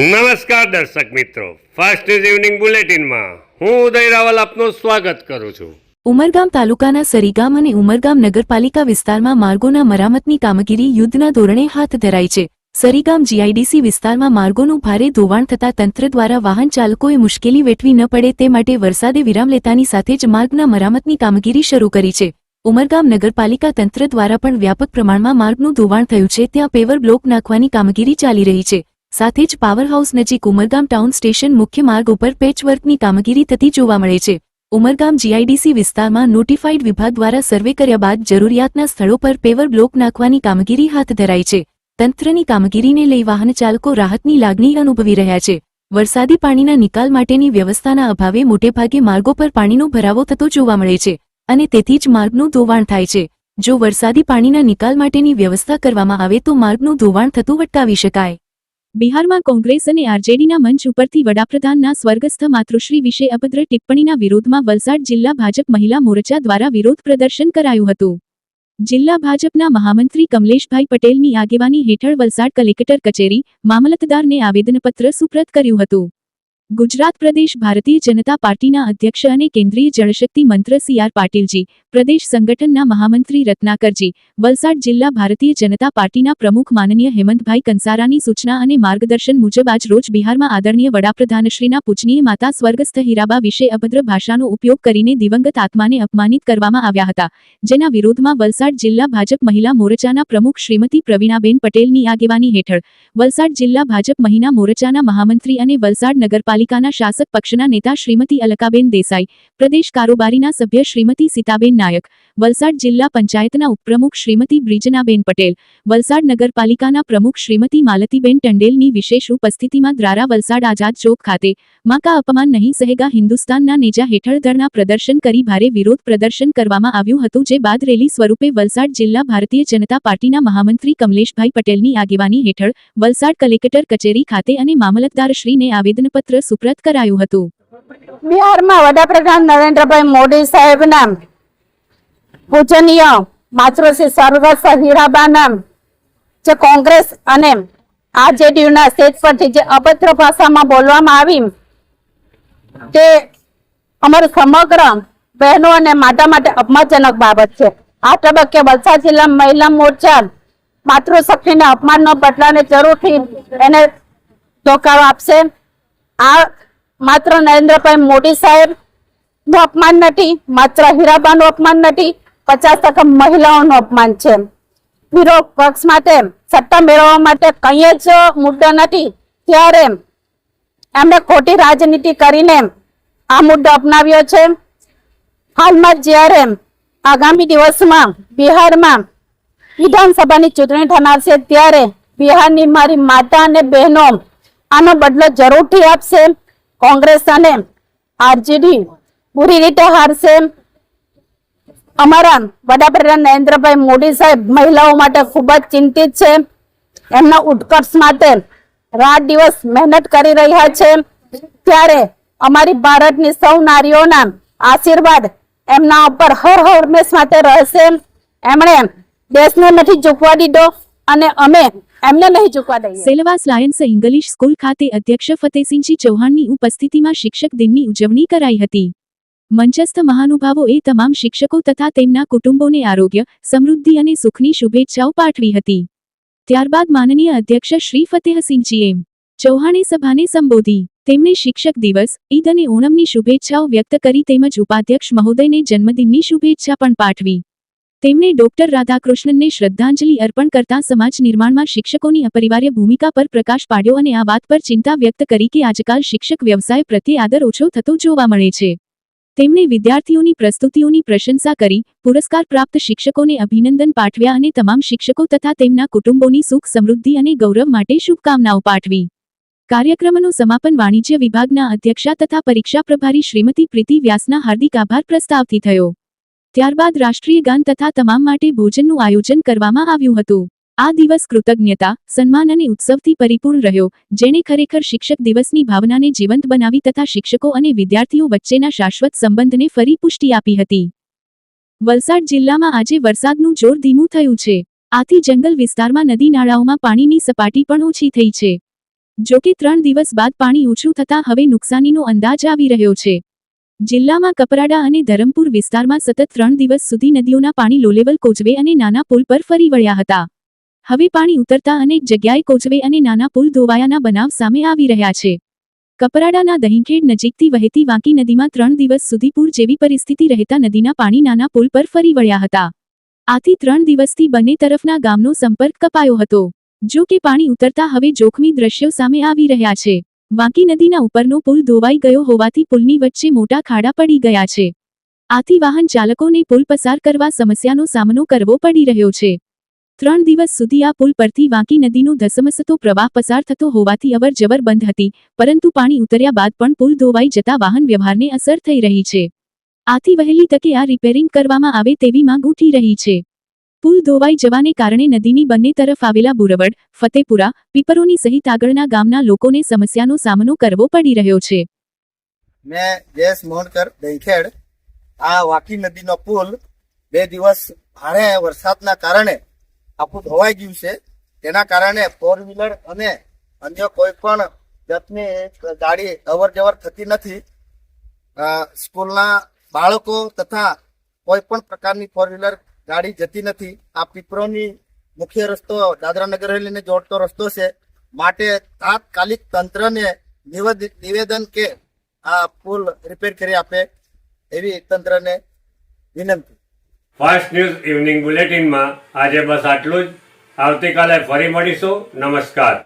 નમસ્કાર દર્શક મિત્રો. ફાસ્ટ ન્યૂઝ ઇવનિંગ બુલેટિનમાં હું ઉદય રાવલ આપનું સ્વાગત કરું છું. ઉમરગામ તાલુકાના સરીગામ અને ઉમરગામ નગરપાલિકા વિસ્તારમાં માર્ગોના મરામતની કામગીરી યુદ્ધના ધોરણે હાથ ધરાઈ છે. સરીગામ જીઆઈડીસી વિસ્તારમાં માર્ગોનું ભારે ધોવાણ થતા તંત્ર દ્વારા વાહન ચાલકોએ મુશ્કેલી વેઠવી ન પડે તે માટે વરસાદે વિરામ લેતાની સાથે જ માર્ગના મરામતની કામગીરી શરૂ કરી છે. ઉમરગામ નગરપાલિકા તંત્ર દ્વારા પણ વ્યાપક પ્રમાણમાં માર્ગનું ધોવાણ થયું છે, ત્યાં પેવર બ્લોક નાખવાની કામગીરી ચાલી રહી છે. સાથે જ પાવરહાઉસ નજીક ઉમરગામ ટાઉન સ્ટેશન મુખ્ય માર્ગ ઉપર પેચવર્કની કામગીરી થતી જોવા મળે છે. ઉમરગામ જીઆઈડીસી વિસ્તારમાં નોટિફાઈડ વિભાગ દ્વારા સર્વે કર્યા બાદ જરૂરિયાતના સ્થળો પર પેવર બ્લોક નાખવાની કામગીરી હાથ ધરાઈ છે. તંત્રની કામગીરીને લઈ વાહન ચાલકો રાહતની લાગણી અનુભવી રહ્યા છે. વરસાદી પાણીના નિકાલ માટેની વ્યવસ્થાના અભાવે મોટેભાગે માર્ગો પર પાણીનો ભરાવો થતો જોવા મળે છે અને તેથી જ માર્ગનું ધોવાણ થાય છે. જો વરસાદી પાણીના નિકાલ માટેની વ્યવસ્થા કરવામાં આવે તો માર્ગનું ધોવાણ થતું અટકાવી શકાય. બિહારમાં કોંગ્રેસ અને આરજેડીના મંચ ઉપરથી વડાપ્રધાનના સ્વર્ગસ્થ માતૃશ્રી વિશે અભદ્ર ટિપ્પણીના વિરોધમાં વલસાડ જિલ્લા ભાજપ મહિલા મોરચા દ્વારા વિરોધ પ્રદર્શન કરાયું હતું. જિલ્લા ભાજપના મહામંત્રી કમલેશભાઈ પટેલની આગેવાની હેઠળ વલસાડ કલેક્ટર કચેરી મામલતદારને આવેદનપત્ર સુપ્રત કર્યું હતું. ગુજરાત પ્રદેશ ભારતીય જનતા પાર્ટીના અધ્યક્ષ અને કેન્દ્રીય જળશક્તિ મંત્ર સી આર પાટીલજી, પ્રદેશ સંગઠનના મહામંત્રી રત્નાકરજી, વલસાડ જિલ્લા ભારતીય જનતા પાર્ટીના પ્રમુખ માનનીય હેમંતભાઈ કંસારાની સૂચના અને માર્ગદર્શન મુજબ આજ રોજ બિહારમાં આદરણીય વડાપ્રધાનશ્રીના પૂજનીય માતા સ્વર્ગસ્થ હીરાબા વિશે અભદ્ર ભાષાનો ઉપયોગ કરીને દિવંગત આત્માને અપમાનિત કરવામાં આવ્યા હતા. જેના વિરોધમાં વલસાડ જિલ્લા ભાજપ મહિલા મોરચાના પ્રમુખ શ્રીમતી પ્રવીણાબેન પટેલની આગેવાની હેઠળ વલસાડ જિલ્લા ભાજપ મહિલા મોરચાના મહામંત્રી અને વલસાડ નગરપાલિકાના શાસક પક્ષના નેતા શ્રીમતી અલકાબેન દેસાઈ, પ્રદેશ કારોબારીના સભ્ય શ્રીમતી સીતાબેન નાયક, વલસાડ જિલ્લા પંચાયતના ઉપપ્રમુખ શ્રીમતી બ્રિજનાબેન પટેલ, વલસાડ નગરપાલિકાના પ્રમુખ શ્રીમતી માલતીબેન ટંડેલની વિશેષ ઉપસ્થિતિમાં દ્વારા વલસાડ આઝાદ ચોક ખાતે, માકા અપમાન નહીં સહેગા હિન્દુસ્તાનના નેજા હેઠળ ધરના પ્રદર્શન કરી ભારે વિરોધ પ્રદર્શન કરવામાં આવ્યું હતું જે બાદ રેલી સ્વરૂપે વલસાડ જિલ્લા ભારતીય જનતા પાર્ટીના મહામંત્રી કમલેશભાઈ પટેલની આગેવાની હેઠળ વલસાડ કલેક્ટર કચેરી ખાતે અને મામલતદારશ્રીને આવેદનપત્ર સુપ્રત કરાયું હતું. બિહારમાં વડાપ્રધાન નરેન્દ્રભાઈ મોદી સાહેબના પૂજનીય માતૃશ્રી સર્વસ્વ હીરાબાના જે કોંગ્રેસ અને આરજેડીયુના સ્ટેજ પરથી જે અભદ્ર ભાષામાં બોલવામાં આવી, તે અમારું સમગ્ર બહેનો અને માતા માટે અપમાનજનક બાબત છે. આ તબક્કે વલસાડ જિલ્લા મહિલા મોરચા માતૃશક્તિને અપમાનનો બદલાને જરૂરથી એને ધોકારો આપશે. આ માત્ર નરેન્દ્રભાઈ મોદી સાહેબનું અપમાન નથી, માત્ર હીરાબાનું અપમાન નથી, પચાસ ટકા મહિલાઓનું અપમાન છે. વિરોધ પક્ષ માટે, સત્તા મેળવવા માટે કંઈ જ મુદ્દો નથી. ત્યારે એમણે ખોટી રાજનીતિ કરીને આ મુદ્દો અપનાવ્યો છે. હાલમાં જ્યારે આગામી દિવસમાં બિહારમાં વિધાનસભાની ચૂંટણી થનાર છે, ત્યારે બિહારની મારી માતા અને બહેનો આનો બદલો જરૂરથી આપશે. કોંગ્રેસ અને આરજેડી પૂરી રીતે હારશે. અમારા વડાપ્રધાન નરેન્દ્રભાઈ મોદી સાહેબ મહિલાઓ માટે ખૂબ જ ચિંતિત છે. એમના ઉત્કર્ષ માટે રાત દિવસ મહેનત કરી રહ્યા છે. ત્યારે અમારી ભારતની સૌ નારીઓના આશીર્વાદ એમના ઉપર હર હંમેશ માટે રહેશે. એમણે દેશને નથી ઝૂકવા દીધો અને અમે અધ્યક્ષ ફતેસિંહજી ચૌહાણની ઉપસ્થિતિમાં શિક્ષક દિનની ઉજવણી કરાઈ હતી. મંચસ્થ મહાનુભાવોએ તમામ શિક્ષકો તથા તેમના કુટુંબોને આરોગ્ય, સમૃદ્ધિ અને સુખની શુભેચ્છાઓ પાઠવી હતી. ત્યારબાદ માનનીય અધ્યક્ષ શ્રી ફતેહસિંહજી એમ ચૌહાણે સભાને સંબોધી. તેમણે શિક્ષક દિવસ, ઈદ અને ઓણમની શુભેચ્છાઓ વ્યક્ત કરી તેમજ ઉપાધ્યક્ષ મહોદયને જન્મદિનની શુભેચ્છા પણ પાઠવી. તેમણે ડોક્ટર રાધાકૃષ્ણનને શ્રદ્ધાંજલિ અર્પણ કરતા સમાજ નિર્માણમાં શિક્ષકોની અપરિવાર્ય ભૂમિકા પર પ્રકાશ પાડ્યો અને આ વાત પર ચિંતા વ્યક્ત કરી કે આજકાલ શિક્ષક વ્યવસાય પ્રત્યે આદર ઓછો થતો જોવા મળે છે. તેમણે વિદ્યાર્થીઓની પ્રસ્તુતિઓની પ્રશંસા કરી, પુરસ્કાર પ્રાપ્ત શિક્ષકોને અભિનંદન પાઠવ્યા અને તમામ શિક્ષકો તથા તેમના કુટુંબોની સુખ, સમૃદ્ધિ અને ગૌરવ માટે શુભકામનાઓ પાઠવી. કાર્યક્રમનું સમાપન વાણિજ્ય વિભાગના અધ્યક્ષા તથા પરીક્ષા પ્રભારી શ્રીમતી પ્રીતિ વ્યાસના હાર્દિક આભાર પ્રસ્તાવથી થયો. ત્યારબાદ રાષ્ટ્રીય ગાન તથા તમામ માટે ભોજનનું આયોજન કરવામાં આવ્યું હતું. આ દિવસ કૃતજ્ઞતા, સન્માન અને ઉત્સવથી પરિપૂર્ણ રહ્યો, જેણે ખરેખર શિક્ષક દિવસની ભાવનાને જીવંત બનાવી તથા શિક્ષકો અને વિદ્યાર્થીઓ વચ્ચેના શાશ્વત સંબંધને ફરી પુષ્ટિ આપી હતી. વલસાડ જિલ્લામાં આજે વરસાદનું જોર ધીમું થયું છે. આથી જંગલ વિસ્તારમાં નદી નાળાઓમાં પાણીની સપાટી પણ ઓછી થઈ છે. જોકે ત્રણ દિવસ બાદ પાણી ઓછું થતાં હવે નુકસાનીનો અંદાજ આવી રહ્યો છે. જિલ્લામાં કપરાડા અને ધરમપુર વિસ્તારમાં સતત ત્રણ દિવસ સુધી નદીઓના પાણી લોલેવલ કોચવે અને નાના પુલ પર ફરી વળ્યા હતા. હવે પાણી ઉતરતા અનેક જગ્યાએ કોચવે અને નાના પુલ ધોવાયાના બનાવ સામે આવી રહ્યા છે. કપરાડાના દહીંખેડ નજીકથી વહેતી વાંકી નદીમાં ત્રણ દિવસ સુધી પૂર જેવી પરિસ્થિતિ રહેતા નદીના પાણી નાના પુલ પર ફરી વળ્યા હતા. આથી ત્રણ દિવસથી બંને તરફના ગામનો સંપર્ક કપાયો હતો. જો કે પાણી ઉતરતા હવે જોખમી દ્રશ્યો સામે આવી રહ્યા છે. વાંકી નદીના ઉપરનો પુલ ધોવાઈ ગયો હોવાથી પુલની વચ્ચે મોટા ખાડા પડી ગયા છે. આથી વાહન ચાલકોને પુલ પસાર કરવા સમસ્યાનો સામનો કરવો પડી રહ્યો છે. ત્રણ દિવસ સુધી આ પુલ પરથી વાંકી નદીનો ધસમસતો પ્રવાહ પસાર થતો હોવાથી અવરજવર બંધ હતી, પરંતુ પાણી ઉતર્યા બાદ પણ પુલ ધોવાઈ જતા વાહન વ્યવહારને અસર થઈ રહી છે. આથી વહેલી તકે આ રિપેરિંગ કરવામાં આવે તેવી માંગ ઉઠી રહી છે. પુલ ધોવાઈ જવાને કારણે નદીની બંને તરફ આવેલા બુરવડ, ફતેપુરા, પીપરોની સહિત આગળના ગામના લોકોને સમસ્યાનો સામનો કરવો પડી રહ્યો છે. મેં જયેશ મોહનકર દહીખેડ, આ વાકી નદીનો પુલ બે દિવસ ભારે વરસાદના કારણે આખું ધોવાઈ ગયું છે. તેના કારણે ફોર વ્હીલર અને અન્ય કોઈ પણ જાતની ગાડી અવર જવર થતી નથી. સ્કૂલના બાળકો તથા કોઈ પણ પ્રકારની ફોર વ્હીલર ગાડી જતી નથી. આ પીપરોની મુખ્ય રસ્તો દાદરા નગર હવેલીને જોડતો રસ્તો છે. માટે તાત્કાલિક તંત્રને નિવેદ- નિવેદન કે આ પુલ રિપેર કરી આપે એવી તંત્રને વિનંતી. ફાસ્ટ ન્યૂઝ ઇવનિંગ બુલેટિનમાં આજે બસ આટલું જ. આવતીકાલે ફરી મળીશું. નમસ્કાર.